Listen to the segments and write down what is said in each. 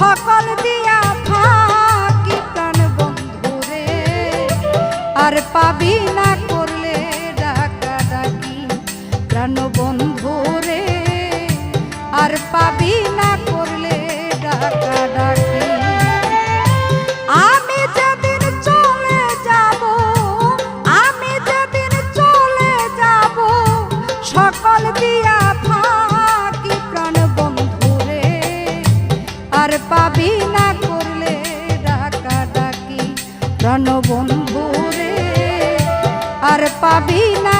সকল দিয়া থাকি প্রাণ বন্ধু রে। আর পাবি না করলে ডাকা ডাকি প্রাণ বন্ধু রে। আর পাবি আর পাবি না করলে ডাকা ডাকি প্রাণবন্ধু রে আর পাবি না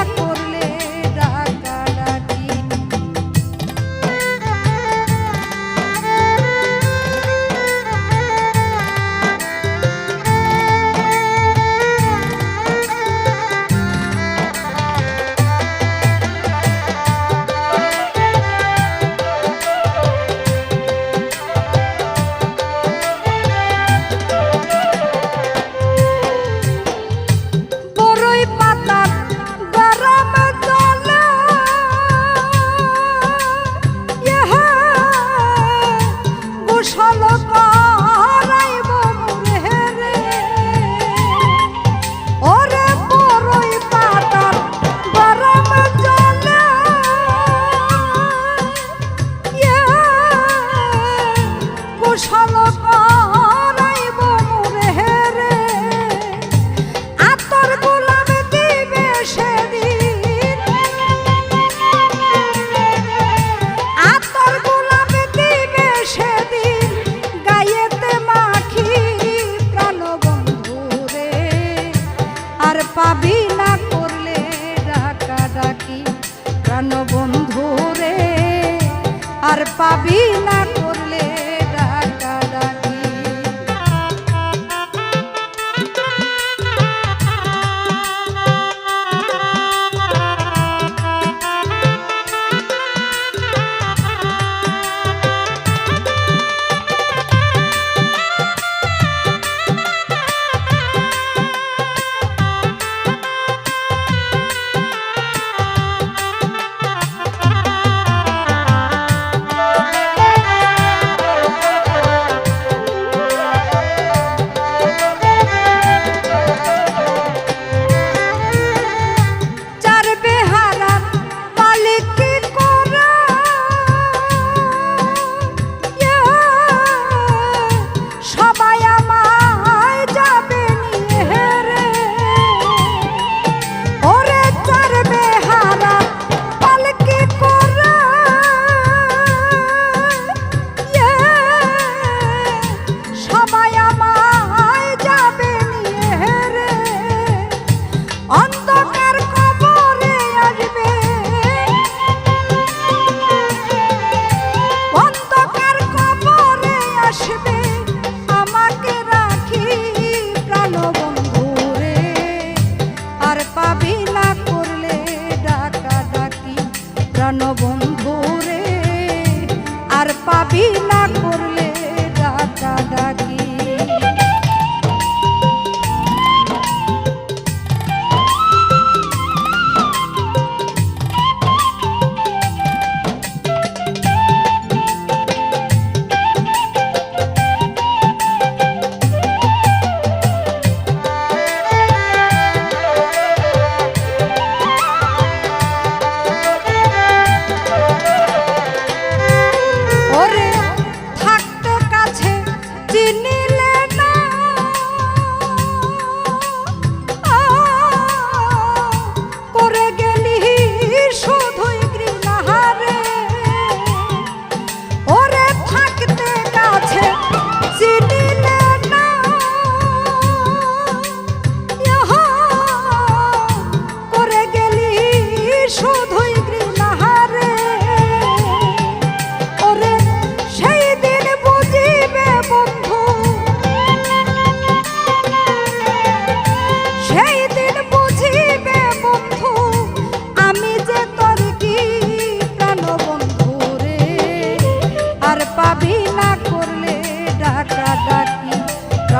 আর পাবি না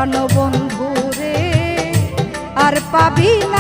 প্রাণ রে আর পাবি না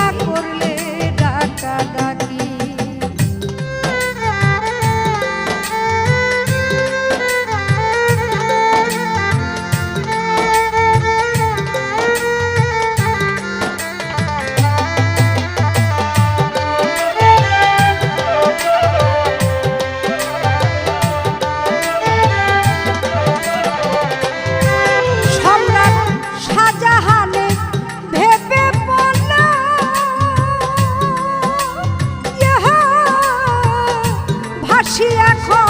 খুশি এখন।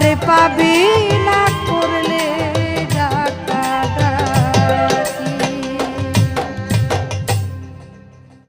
আর পাবি